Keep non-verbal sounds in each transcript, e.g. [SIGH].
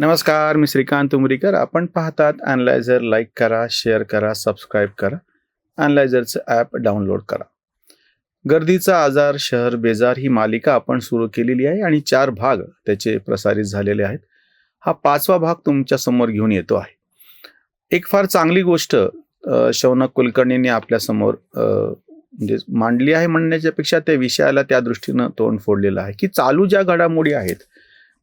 नमस्कार मी श्रीकांत उमरीकर. आपण पाहतात अनलायझर लाईक करा शेअर करा सबस्क्राईब करा. अनलायझरचं ॲप डाउनलोड करा. गर्दीचा आजार शहर बेजार ही मालिका आपण सुरू केलेली आहे आणि चार भाग त्याचे प्रसारित झालेले आहेत. हा पाचवा भाग तुमच्यासमोर घेऊन येतो आहे. एक फार चांगली गोष्ट शौनक कुलकर्णींनी आपल्यासमोर म्हणजे मांडली आहे म्हणण्याच्या पेक्षा त्या विषयाला त्या दृष्टीनं तोंड फोडलेलं आहे की चालू ज्या घडामोडी आहेत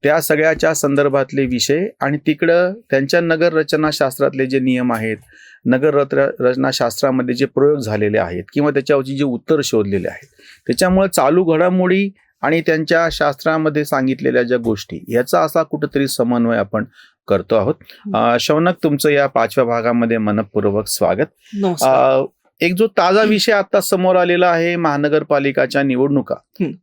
त्या सगळ्याच्या संदर्भातले विषय आणि तिकडं त्यांच्या नगर रचनाशास्त्रातले जे नियम आहेत नगर रत्र रचनाशास्त्रामध्ये जे प्रयोग झालेले आहेत किंवा त्याच्यावरची जे उत्तर शोधलेले आहेत त्याच्यामुळे चालू घडामोडी आणि त्यांच्या शास्त्रामध्ये सांगितलेल्या ज्या गोष्टी याचा असा कुठंतरी समन्वय आपण करतो आहोत. शौनक तुमचं या पाचव्या भागामध्ये मनपूर्वक स्वागत. एक जो ताजा विषय आता समोर आलेला आहे महानगरपालिकाच्या निवडणुका.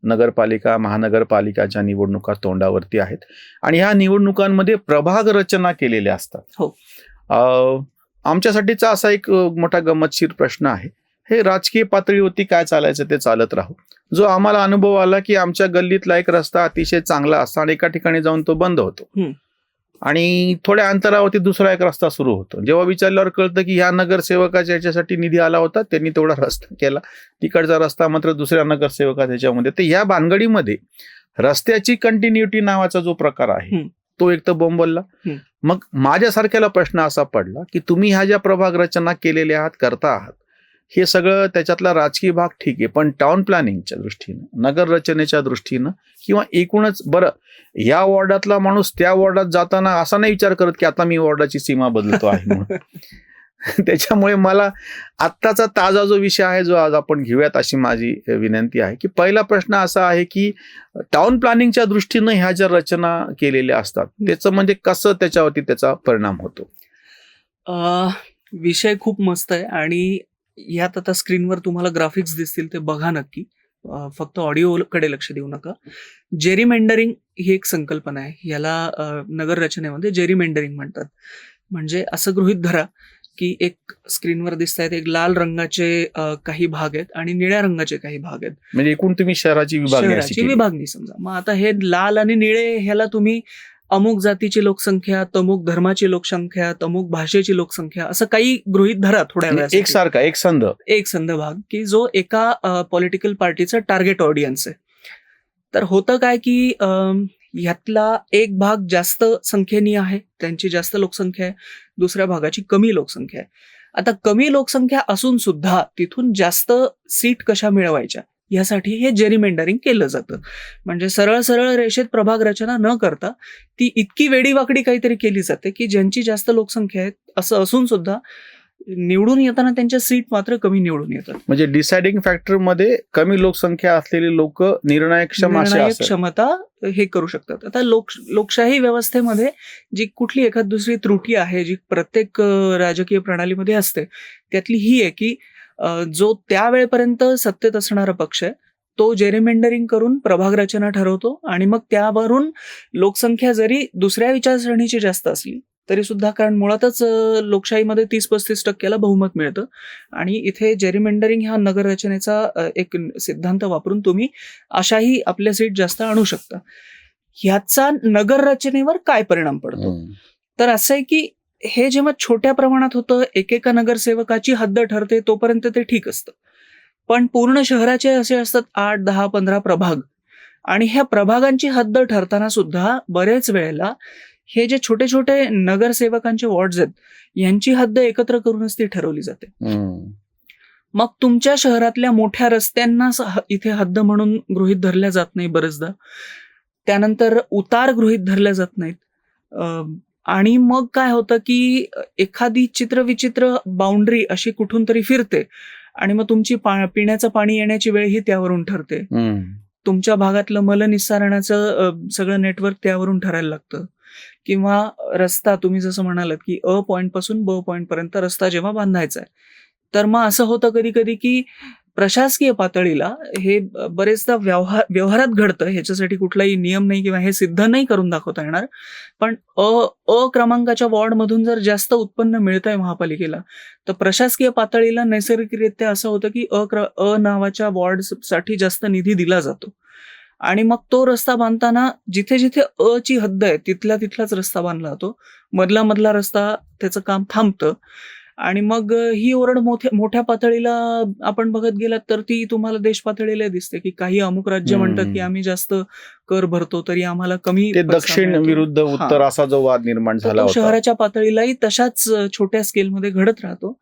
नगरपालिका महानगरपालिकाच्या निवडणुका तोंडावरती आहेत आणि ह्या निवडणुकांमध्ये प्रभाग रचना केलेल्या असतात हो. आमच्यासाठीचा असा एक मोठा गमतशीर प्रश्न आहे हे राजकीय पातळीवरती काय चालायचं ते चालत राहू जो आम्हाला अनुभव आला की आमच्या गल्लीतला एक रस्ता अतिशय चांगला असता आणि एका ठिकाणी जाऊन तो बंद होतो. आणि थोड्या अंतरावरती दुसरा एक रस्ता सुरू होतो जेव्हा विचारल्यावर कळतं की ह्या नगरसेवकाच्या याच्यासाठी निधी आला होता त्यांनी तेवढा रस्ता केला तिकडचा रस्ता मात्र दुसऱ्या नगरसेवका त्याच्यामध्ये तर या भानगडीमध्ये रस्त्याची कंटिन्युटी नावाचा जो प्रकार आहे. तो एक तर बोंबलला. मग माझ्यासारख्याला प्रश्न असा पडला की तुम्ही ह्या ज्या प्रभाग रचना केलेल्या आहात करता आहात हे सगळं त्याच्यातला राजकीय भाग ठीक आहे पण टाउन प्लॅनिंगच्या दृष्टीनं नगर रचनेच्या दृष्टीनं किंवा एकूणच बरं या वॉर्डातला माणूस त्या वॉर्डात जाताना असा नाही विचार करत की आता मी वॉर्डाची सीमा बदलतो आहे म्हणून. [LAUGHS] त्याच्यामुळे मला आत्ताचा ताजा जो विषय आहे जो आज आपण घेऊयात अशी माझी विनंती आहे की पहिला प्रश्न असा आहे की टाउन प्लॅनिंगच्या दृष्टीनं ह्या ज्या रचना केलेल्या असतात त्याचं म्हणजे कसं त्याच्यावरती त्याचा परिणाम होतो? विषय खूप मस्त आहे आणि यात आता स्क्रीनवर तुम्हाला ग्राफिक्स दिसतील ते बघा नक्की. फक्त ऑडिओ कडे लक्ष देऊ नका. जेरीमेंडरिंग ही एक संकल्पना आहे. याला नगर रचनेमध्ये जेरीमेंडरिंग म्हणतात. म्हणजे असं गृहित धरा की एक स्क्रीनवर दिसत आहेत एक लाल रंगाचे काही भाग आहेत आणि निळ्या रंगाचे काही भाग आहेत. म्हणजे एकूण तुम्ही शहराची विभागणी. विभागणी समजा. मग आता हे लाल आणि निळे ह्याला तुम्ही अमुक जातीची लोकसंख्या तमुक धर्माची लोकसंख्या तमुक भाषेची लोकसंख्या असं काही गृहित धरा थोड्या म्हणजे वेळासाठी. एकसारखा एक संद. एक संध भाग की जो एका पॉलिटिकल पार्टीचा टार्गेट ऑडियन्स आहे. तर होतं काय की ह्यातला एक भाग जास्त संख्येनी आहे त्यांची जास्त लोकसंख्या आहे दुसऱ्या भागाची कमी लोकसंख्या आहे. आता कमी लोकसंख्या असून सुद्धा तिथून जास्त सीट कशा मिळवायच्या? यासाठी हे जेरीमेंडरिंग केलं जातं. म्हणजे सरळ सरळ रेषेत प्रभाग रचना न करता ती इतकी वेडीवाकडी काहीतरी केली जाते की ज्यांची जास्त लोकसंख्या आहे असं असून सुद्धा निवडून येताना त्यांच्या सीट मात्र कमी निवडून येतात. म्हणजे डिसाइडिंग फॅक्टरमध्ये कमी लोकसंख्या असलेली लोक निर्णायक क्षमता हे करू शकतात. आता लोक लोकशाही व्यवस्थेमध्ये जी कुठली एखाद दुसरी त्रुटी आहे जी प्रत्येक राजकीय प्रणालीमध्ये असते त्यातली ही आहे की जो त्यावेळेपर्यंत सत्तेत असणारा पक्ष आहे तो जेरीमेंडरिंग करून प्रभाग रचना ठरवतो आणि मग त्यावरून लोकसंख्या जरी दुसऱ्या विचारसरणीची जास्त असली तरी सुद्धा कारण मुळातच लोकशाहीमध्ये तीस पस्तीस टक्क्याला बहुमत मिळतं. आणि इथे जेरीमेंडरिंग ह्या नगर रचनेचा अ, एक सिद्धांत वापरून तुम्ही अशाही आपल्या सीट जास्त आणू शकता. ह्याचा नगर रचनेवर काय परिणाम पडतो. तर असं आहे की हे जेव्हा छोट्या प्रमाणात होतं एकेका नगरसेवकाची हद्द ठरते तोपर्यंत ते ठीक असतं. पण पूर्ण शहराचे असे असतात आठ दहा पंधरा प्रभाग. आणि ह्या प्रभागांची हद्द ठरताना सुद्धा बरेच वेळेला हे जे छोटे छोटे नगरसेवकांचे वॉर्ड्स आहेत यांची हद्द एकत्र करूनच ती ठरवली जाते. मग तुमच्या शहरातल्या मोठ्या रस्त्यांना इथे हद्द म्हणून गृहीत धरल्या जात नाही बरेचदा. त्यानंतर उतार गृहीत धरल्या जात नाहीत. आणि मग काय होतं की एखादी चित्रविचित्र बाउंड्री अशी कुठून तरी फिरते आणि मग तुमची पा पिण्याचं पाणी येण्याची वेळ ही त्यावरून ठरते. तुमच्या भागातलं मलनिस्सारणाचं अ, सगळं नेटवर्क त्यावरून ठरायला लागतं. किंवा रस्ता तुम्ही जसं म्हणालात की अ पॉइंटपासून ब पॉइंट पर्यंत रस्ता जेव्हा बांधायचा आहे. तर मग असं होतं कधी कधी की प्रशासकीय पातळीला हे बरेचदा व्यवहार व्यवहारात घडतं. ह्याच्यासाठी कुठलाही नियम नाही किंवा हे सिद्ध नाही करून दाखवता येणार. पण अ अ क्रमांकाच्या वॉर्डमधून जर जास्त उत्पन्न मिळत आहे महापालिकेला तर प्रशासकीय पातळीला नैसर्गिकरित्या असं होतं की अ क्र अ नावाच्या वॉर्डसाठी जास्त निधी दिला जातो. आणि मग तो रस्ता बांधताना जिथे जिथे अ ची हद्द आहे तिथला तिथलाच रस्ता बांधला जातो. मधला मधला रस्ता त्याचं काम थांबतं. आणि मग ही ओरड मोठ्या मोठ्या पातळीला आपण बघत गेलात तर ती तुम्हाला देश पातळीला दिसते की काही अमुक राज्य. म्हणतात की आम्ही जास्त कर भरतो तरी आम्हाला कमी दक्षिण. विरुद्ध उत्तर. असा जो वाद निर्माण झाला शहराच्या पातळीलाही तशाच छोट्या स्केलमध्ये घडत राहतो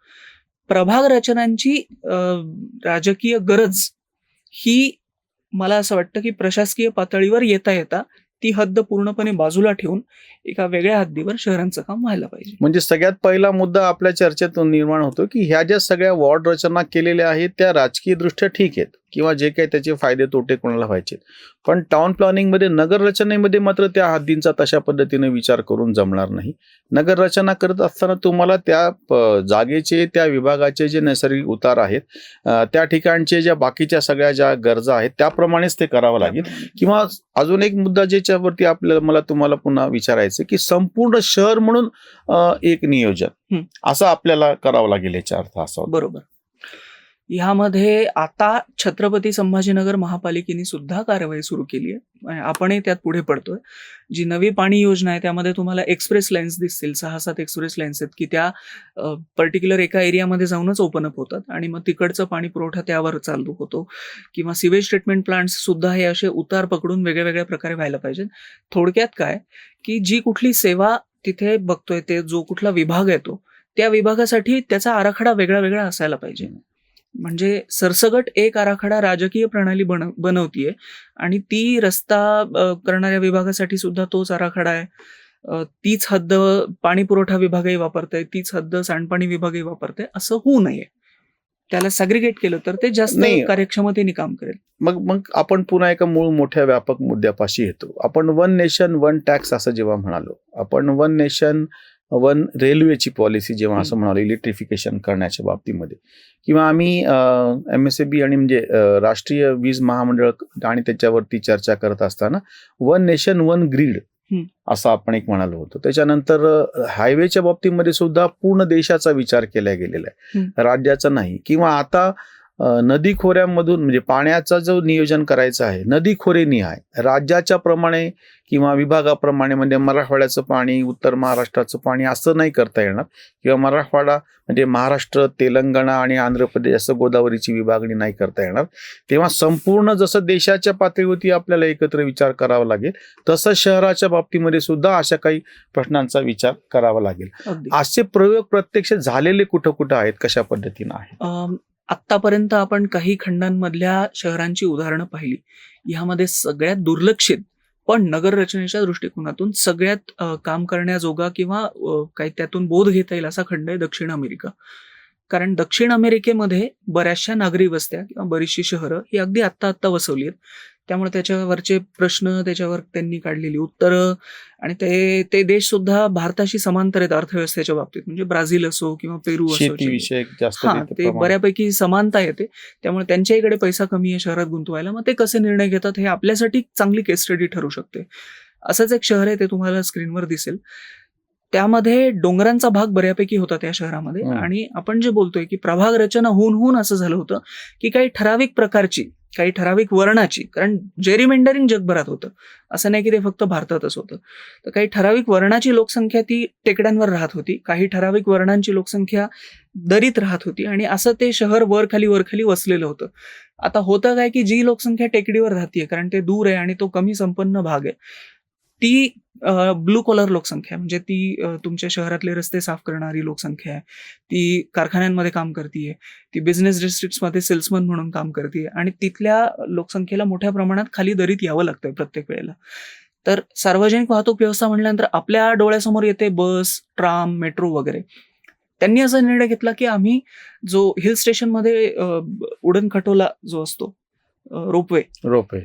प्रभाग रचनांची राजकीय गरज ही मला असं वाटतं की प्रशासकीय पातळीवर येता येता ती हद्द पूर्णपणे बाजूला ठेवून एका वेगळ्या हद्दीवर शहरांचं काम व्हायला पाहिजे. म्हणजे सगळ्यात पहिला मुद्दा आपल्या चर्चेतून निर्माण होतो की ह्या ज्या सगळ्या वॉर्ड रचना केलेल्या आहेत त्या राजकीय दृष्ट्या ठीक आहेत किंवा जे काही त्याचे फायदे तोटे कोणाला व्हायचे. पण टाउन प्लॅनिंगमध्ये नगर रचनेमध्ये मात्र त्या हद्दींचा तशा पद्धतीने विचार करून जमणार नाही. नगर रचना करत असताना तुम्हाला त्या जागेचे त्या विभागाचे जे नैसर्गिक उतार आहेत त्या ठिकाणचे ज्या बाकीच्या सगळ्या ज्या गरजा आहेत त्याप्रमाणेच ते करावं लागेल. किंवा अजून एक मुद्दा जे ज्याच्यावरती आपल्याला मला तुम्हाला पुन्हा विचारायचं की संपूर्ण शहर म्हणून एक नियोजन. असं आपल्याला करावं लागेल याचा अर्थ असा. बरोबर ह्यामध्ये आता छत्रपती संभाजीनगर महापालिकेने सुद्धा कारवाई सुरू केली आहे. आपणही त्यात पुढे पडतोय. जी नवी पाणी योजना आहे त्यामध्ये तुम्हाला एक्सप्रेस लाईन्स दिसतील. सहा सात एक्सप्रेस लाईन्स आहेत की त्या पर्टिक्युलर एका एरियामध्ये जाऊनच ओपन अप होतात. आणि मग तिकडचं पाणी पुरवठा त्यावर चालू होतो. किंवा सिवेज ट्रीटमेंट प्लांट्स सुद्धा हे असे उतार पकडून वेगळ्या वेगळ्या प्रकारे व्हायला पाहिजेत. थोडक्यात काय? की जी कुठली सेवा तिथे बघतोय ते जो कुठला विभाग येतो त्या विभागासाठी त्याचा आराखडा वेगळा वेगळा असायला पाहिजे. म्हणजे सरसगट एक आराखडा राजकीय प्रणाली बन बनवतीये. आणि ती रस्ता करणाऱ्या विभागासाठी सुद्धा तोच आराखडा आहे. तीच हद्द पाणी पुरवठा विभागही वापरते तीच हद्द सांडपाणी विभागही वापरते असं होऊ नये. त्याला सॅग्रिगेट केलं तर ते जास्त नाही. कार्यक्षमतेने काम करेल. मग मग आपण पुन्हा एका मूळ मोठ्या व्यापक मुद्द्यापाशी येतो. आपण वन नेशन वन टॅक्स असं जेव्हा म्हणालो आपण वन नेशन वन रेल्वेची पॉलिसी जेव्हा असं म्हणालो इलेक्ट्रिफिकेशन करण्याच्या बाबतीमध्ये. किंवा आम्ही एम एस बी आणि म्हणजे राष्ट्रीय वीज महामंडळ आणि त्याच्यावरती चर्चा करत असताना वन नेशन वन ग्रीड. असं आपण एक म्हणालो होतो. त्याच्यानंतर हायवेच्या बाबतीमध्ये सुद्धा पूर्ण देशाचा विचार केला गेलेला आहे. राज्याचा नाही. किंवा आता नदी खोऱ्यांमधून म्हणजे पाण्याचा जो नियोजन करायचं आहे नदी खोरे निहाय. राज्याच्या प्रमाणे किंवा विभागाप्रमाणे म्हणजे मराठवाड्याचं पाणी उत्तर महाराष्ट्राचं पाणी असं नाही करता येणार. किंवा मराठवाडा म्हणजे महाराष्ट्र तेलंगणा आणि आंध्र प्रदेश असं गोदावरीची विभागणी नाही करता येणार. तेव्हा संपूर्ण जसं देशाच्या पातळीवरती आपल्याला एकत्र विचार करावा लागेल तसं शहराच्या बाबतीमध्ये सुद्धा अशा काही प्रश्नांचा विचार करावा लागेल. असे प्रयोग प्रत्यक्ष झालेले कुठं कुठं आहेत कशा पद्धतीनं आहेत? आत्तापर्यंत आपण काही खंडांमधल्या शहरांची उदाहरणं पाहिली. ह्यामध्ये सगळ्यात दुर्लक्षित पण नगर रचनेच्या दृष्टिकोनातून सगळ्यात काम करण्याजोगा किंवा काही त्यातून बोध घेता येईल असा खंड आहे दक्षिण अमेरिका. कारण दक्षिण अमेरिकेमध्ये बऱ्याचशा नागरी वस्त्या किंवा बरीचशी शहरं ही अगदी आत्ता आत्ता वसवली आहेत. त्यामुळे त्याच्यावरचे प्रश्न त्याच्यावर त्यांनी काढलेली उत्तरं आणि ते ते देश सुद्धा भारताशी समांतर आहेत अर्थव्यवस्थेच्या बाबतीत म्हणजे ब्राझील असो किंवा पेरू असो हा ते बऱ्यापैकी समानता येते. त्यामुळे त्यांच्या इकडे पैसा कमी आहे शहरात गुंतवायला मग ते कसे निर्णय घेतात हे आपल्यासाठी चांगली केस स्टडी ठरू शकते. असंच एक शहर आहे ते तुम्हाला स्क्रीनवर दिसेल. त्यामध्ये डोंगरांचा भाग बऱ्यापैकी होता त्या शहरामध्ये. आणि आपण जे बोलतोय की प्रभाग रचना होऊन होऊन असं झालं होतं की काही ठराविक प्रकारची काही ठराविक वर्णाची कारण जेरीमेंडरिंग जगभरात होतं. असं नाही की ते फक्त भारतातच होतं. तर काही ठराविक वर्णाची लोकसंख्या ती टेकड्यांवर राहत होती. काही ठराविक वर्णांची लोकसंख्या दरीत राहत होती. आणि असं ते शहर वर खाली वर खाली वसलेलं होतं. आता होतं काय की जी लोकसंख्या टेकडीवर राहतीये कारण ते दूर आहे आणि तो कमी संपन्न भाग आहे. ती ब्लू कॉलर लोकसंख्या. म्हणजे ती तुमच्या शहरातले रस्ते साफ करणारी लोकसंख्या आहे. ती कारखान्यांमध्ये काम करतीये. ती बिझनेस डिस्ट्रिक्ट्समध्ये सेल्समन म्हणून काम करते आणि तिथल्या लोकसंख्येला मोठ्या प्रमाणात खाली दरीत यावं लागतंय प्रत्येक वेळेला. तर सार्वजनिक वाहतूक व्यवस्था म्हणल्यानंतर आपल्या डोळ्यासमोर येते बस ट्राम मेट्रो वगैरे. त्यांनी असा निर्णय घेतला की आम्ही जो हिल स्टेशनमध्ये अ, उडण खटोला जो असतो रोपवे रोपे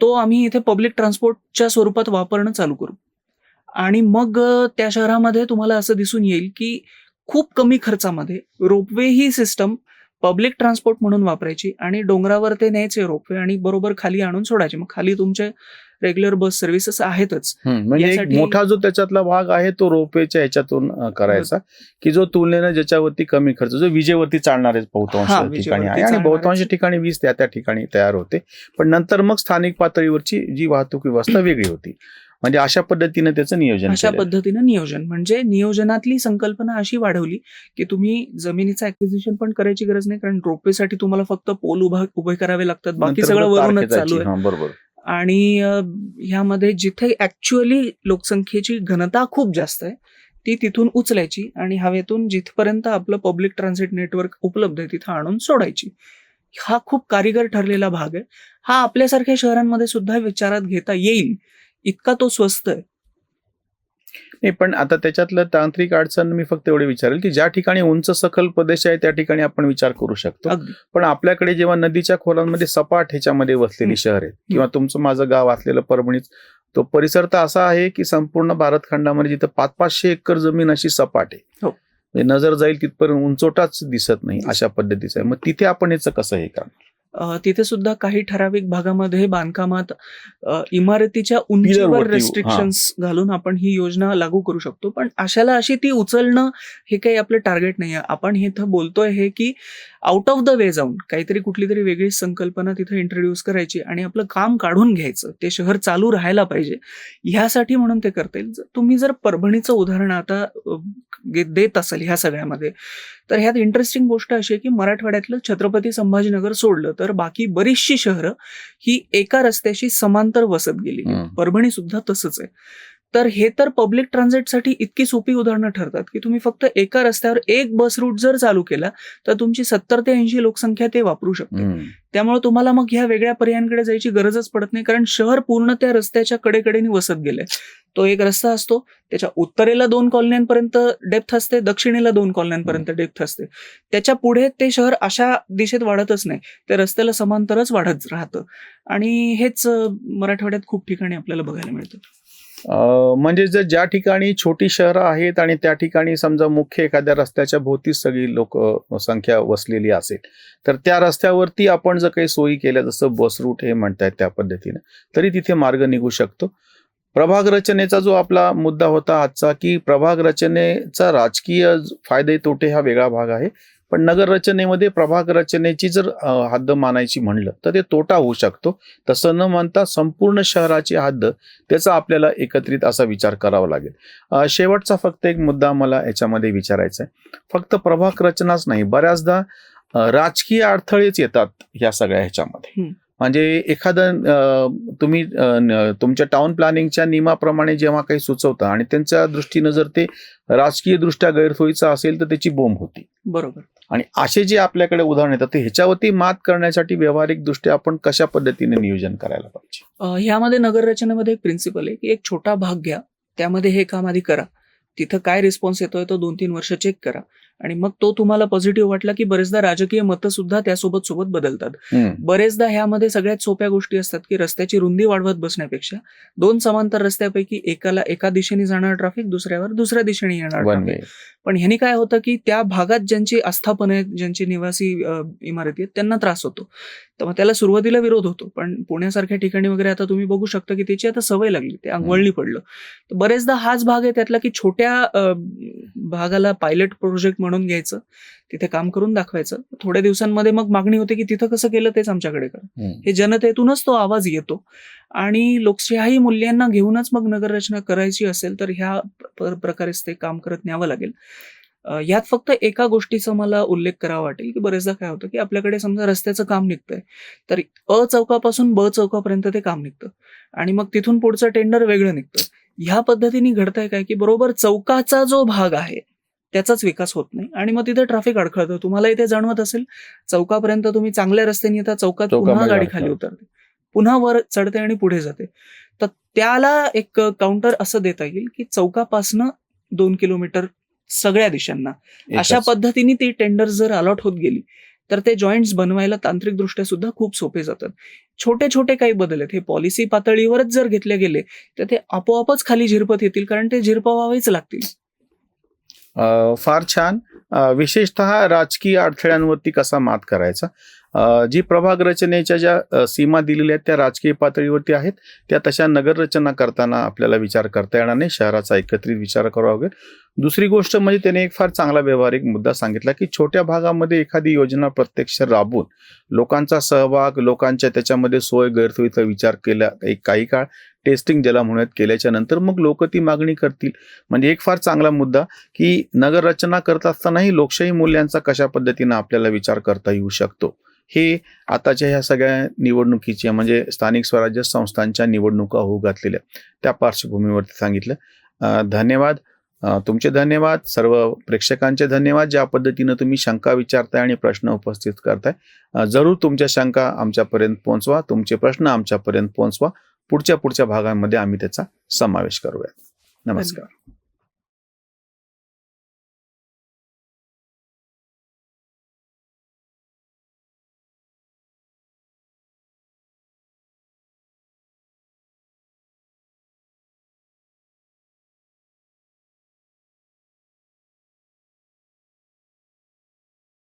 तो आम्ही इथे पब्लिक ट्रान्सपोर्टच्या स्वरूपात वापरणं चालू करू. आणि मग त्या शहरामध्ये तुम्हाला असं दिसून येईल की खूप कमी खर्चामध्ये रोपवे ही सिस्टम पब्लिक ट्रान्सपोर्ट म्हणून वापरायची आणि डोंगरावर ते न्यायचे रोपवे आणि बरोबर खाली आणून सोडायचे. मग खाली तुमचे रेग्युलर बस सर्व्हिसेस आहेतच. म्हणजे मोठा जो त्याच्यातला भाग आहे तो रोपवेच्या ह्याच्यातून करायचा की जो तुलनेनं ज्याच्यावरती कमी खर्च जो विजेवरती चालणारे बहुतांश ठिकाणी आहे. आणि. बहुतांश ठिकाणी वीज त्या त्या ठिकाणी तयार होते. पण नंतर मग स्थानिक पातळीवरची जी वाहतूक व्यवस्था वेगळी होती. म्हणजे अशा पद्धतीने त्याचं नियोजन अशा. पद्धतीनं नियोजन. म्हणजे नियोजनातली संकल्पना अशी वाढवली की तुम्ही जमिनीचं ऍक्विजिशन पण करायची गरज नाही कारण रोपवेसाठी तुम्हाला फक्त पोल उभा उभे करावे लागतात बाकी सगळं वरूनच. चालू आहे. बरोबर. आणि ह्यामध्ये जिथे ऍक्च्युअली लोकसंख्येची घनता खूप जास्त आहे ती तिथून उचलायची आणि हवेतून जिथपर्यंत आपलं पब्लिक ट्रान्झिट नेटवर्क उपलब्ध आहे तिथं आणून सोडायची. हा खूप कारिगर ठरलेला भाग आहे. हा आपल्यासारख्या शहरांमध्ये सुद्धा विचारात घेता येईल. इतका तो स्वस्त आहे नाही पण आता त्याच्यातलं तांत्रिक अडचण मी फक्त एवढे विचारेल की ज्या ठिकाणी उंच सखल प्रदेश आहे त्या ठिकाणी आपण विचार करू शकतो पण आपल्याकडे जेव्हा नदीच्या खोलांमध्ये सपाट ह्याच्यामध्ये वसलेली. शहर आहेत किंवा तुमचं माझं गाव असलेलं परभणीच तो परिसर तर असा आहे की संपूर्ण भारत खंडामध्ये जिथं पाच पाचशे एकर जमीन अशी सपाट आहे हो. म्हणजे नजर जाईल तिथपर्यंत उंचोटाच दिसत नाही. अशा पद्धतीचं आहे मग तिथे आपण याचं कसं हे करणार तिथे सुद्धा काही ठराविक भागामध्ये बांधकामात इमारतीच्या उंचीवर वरती, रेस्ट्रिक्शन्स घालून आपण ही योजना लागू करू शकतो. पण अशाला अशी ती उचलणं हे काही आपलं टार्गेट नाही आहे आपण हे इथं बोलतोय हे की आउट ऑफ द वे जाऊन काहीतरी कुठली तरी वेगळी संकल्पना तिथे इंट्रोड्यूस करायची आणि आपलं काम काढून घ्यायचं ते शहर चालू राहायला पाहिजे ह्यासाठी म्हणून ते करता येईल. तुम्ही जर परभणीचं उदाहरण आता देत असाल ह्या सगळ्यामध्ये तर ह्यात इंटरेस्टिंग गोष्ट अशी आहे की मराठवाड्यातलं छत्रपती संभाजीनगर सोडलं तर बाकी बरीचशी शहरं ही एका रस्त्याशी समांतर वसत गेली. परभणी सुद्धा तसंच आहे. तर हे तर पब्लिक ट्रान्झिटसाठी इतकी सोपी उदाहरणं ठरतात की तुम्ही फक्त एका रस्त्यावर एक बस रूट जर चालू केला तर तुमची सत्तर ते ऐंशी लोकसंख्या ते वापरू शकते. त्यामुळे तुम्हाला मग ह्या वेगळ्या पर्यायांकडे जायची गरजच पडत नाही कारण शहर पूर्ण त्या रस्त्याच्या कडेकडेने वसत गेलंय. तो एक रस्ता असतो त्याच्या उत्तरेला दोन कॉलन्यांपर्यंत डेप्थ असते दक्षिणेला दोन कॉलन्यांपर्यंत डेप्थ असते. त्याच्या पुढे ते शहर अशा दिशेत वाढतच नाही त्या रस्त्याला समांतरच वाढत राहतं. आणि हेच मराठवाड्यात खूप ठिकाणी आपल्याला बघायला मिळतं. म्हणजे जर ज्या ठिकाणी छोटी शहरं आहेत आणि त्या ठिकाणी समजा मुख्य एखाद्या रस्त्याच्या भोवतीच सगळी लोक संख्या वसलेली असेल तर त्या रस्त्यावरती आपण जर काही सोयी केल्या जसं बस रूट हे म्हणतायत त्या पद्धतीने तरी तिथे मार्ग निघू शकतो. प्रभाग रचनेचा जो आपला मुद्दा होता आजचा की प्रभाग रचनेचा राजकीय फायदे तोटे हा वेगळा भाग आहे. पण नगर रचनेमध्ये प्रभाग रचनेची जर हद्द मानायची म्हणलं तर ते तोटा होऊ शकतो. तसं न मानता संपूर्ण शहराची हद्द त्याचा आपल्याला एकत्रित असा विचार करावा लागेल. शेवटचा फक्त एक मुद्दा मला याच्यामध्ये विचारायचा आहे. फक्त प्रभाग रचनाच नाही बऱ्याचदा राजकीय अडथळेच येतात या सगळ्या ह्याच्यामध्ये. म्हणजे एखादं तुम्ही तुमच्या टाउन प्लॅनिंगच्या नियमाप्रमाणे जेव्हा काही सुचवता आणि त्यांच्या दृष्टीनं जर ते राजकीय दृष्ट्या गैरसोयीचं असेल तर त्याची बोंब होती. बरोबर. आणि असे जे आपल्याकडे उदाहरण येतात ते ह्याच्यावरती मात करण्यासाठी व्यावहारिक दृष्ट्या आपण कशा पद्धतीने नियोजन करायला पाहिजे? ह्यामध्ये नगर रचनेमध्ये एक प्रिन्सिपल आहे की एक छोटा भाग घ्या त्यामध्ये हे काम आधी करा. तिथं काय रिस्पॉन्स येतोय तो दोन तीन वर्ष चेक करा. आणि मग तो तुम्हाला पॉझिटिव्ह वाटला की बरेचदा राजकीय मतं सुद्धा त्यासोबत सोबत बदलतात. बरेचदा ह्यामध्ये सगळ्यात सोप्या गोष्टी असतात की रस्त्याची रुंदी वाढवत बसण्यापेक्षा दोन समांतर रस्त्यापैकी एकाला एका दिशेने जाणार ट्रॅफिक दुसऱ्यावर दुसऱ्या दिशेने येणार पण ह्यानी काय होतं की त्या भागात ज्यांची आस्थापन आहेत ज्यांची निवासी इमारती आहेत त्यांना त्रास होतो. तर मग त्याला सुरुवातीला विरोध होतो. पण पुण्यासारख्या ठिकाणी वगैरे आता तुम्ही बघू शकता की त्याची आता सवय लागली ते अंगवळणी पडलं. तर बरेचदा हाच भाग आहे त्यातला की छोट्या भागाला पायलट प्रोजेक्ट म्हणून घ्यायचं तिथे काम करून दाखवायचं. थोड्या दिवसांमध्ये मग मागणी होते की तिथं कसं केलं तेच आमच्याकडे करा. हे जनतेतूनच तो आवाज येतो आणि लोकशाही मूल्यांना घेऊनच मग नगररचना करायची असेल तर ह्या प्र- प्रकारेच ते काम करत न्यावं लागेल. यात फक्त एका गोष्टीचा मला उल्लेख करावा वाटेल की बरेचदा काय होतं की आपल्याकडे समजा रस्त्याचं काम निघतंय तर अ चौकापासून ब चौकापर्यंत ते काम निघतं आणि मग तिथून पुढचं टेंडर वेगळं निघतं. ह्या पद्धतीने घडतंय काय की बरोबर चौकाचा जो भाग आहे त्याचाच विकास होत नाही. आणि मग तिथे ट्रॅफिक अडखळतं. तुम्हाला इथे जाणवत असेल चौकापर्यंत तुम्ही चांगल्या रस्त्याने येता चौकात पुन्हा गाडी खाली. उतरते. पुन्हा वर चढते आणि पुढे जाते. तर त्याला एक काउंटर असं देता येईल की चौकापासनं दोन किलोमीटर सगळ्या दिशांना. अशा. पद्धतीने ती टेंडर जर अलॉट होत गेली तर ते जॉईंट्स बनवायला तांत्रिकदृष्ट्या सुद्धा खूप सोपे जातात. छोटे छोटे काही बदल आहेत. हे पॉलिसी पातळीवरच जर घेतले गेले तर ते आपोआपच खाली झिरपत येतील कारण ते झिरपवावेच लागतील. फार छान. विशेषतः राजकीय अडथळ्यांवरती कसा मात करायचा? जी प्रभाग रचनेच्या ज्या सीमा दिलेल्या आहेत त्या राजकीय पातळीवरती आहेत त्या तशा नगर रचना करताना आपल्याला विचार करता येणार नाही शहराचा एकत्रित विचार करावा लागेल. दुसरी गोष्ट म्हणजे त्याने एक फार चांगला व्यवहारिक मुद्दा सांगितला की छोट्या भागामध्ये एखादी योजना प्रत्यक्ष राबवून लोकांचा सहभाग लोकांच्या त्याच्यामध्ये सोय गैरसोयीचा विचार केला एक काही काळ टेस्टिंग ज्याला म्हणूयात केल्याच्यानंतर मग लोक ती मागणी करतील. म्हणजे एक फार चांगला मुद्दा की नगररचना करत असतानाही लोकशाही मूल्यांचा कशा पद्धतीनं आपल्याला विचार करता येऊ शकतो? हे आताच्या ह्या सगळ्या निवडणुकीच्या म्हणजे स्थानिक स्वराज्य संस्थांच्या निवडणुका होऊ घातलेल्या त्या पार्श्वभूमीवरती सांगितलं. धन्यवाद. तुमचे धन्यवाद. सर्व प्रेक्षकांचे धन्यवाद. ज्या पद्धतीनं तुम्ही शंका विचारताय आणि प्रश्न उपस्थित करताय. जरूर तुमच्या शंका आमच्यापर्यंत पोहोचवा. तुमचे प्रश्न आमच्यापर्यंत पोहोचवा. पुढच्या पुढच्या भागांमध्ये आम्ही त्याचा समावेश करूयात नमस्कार.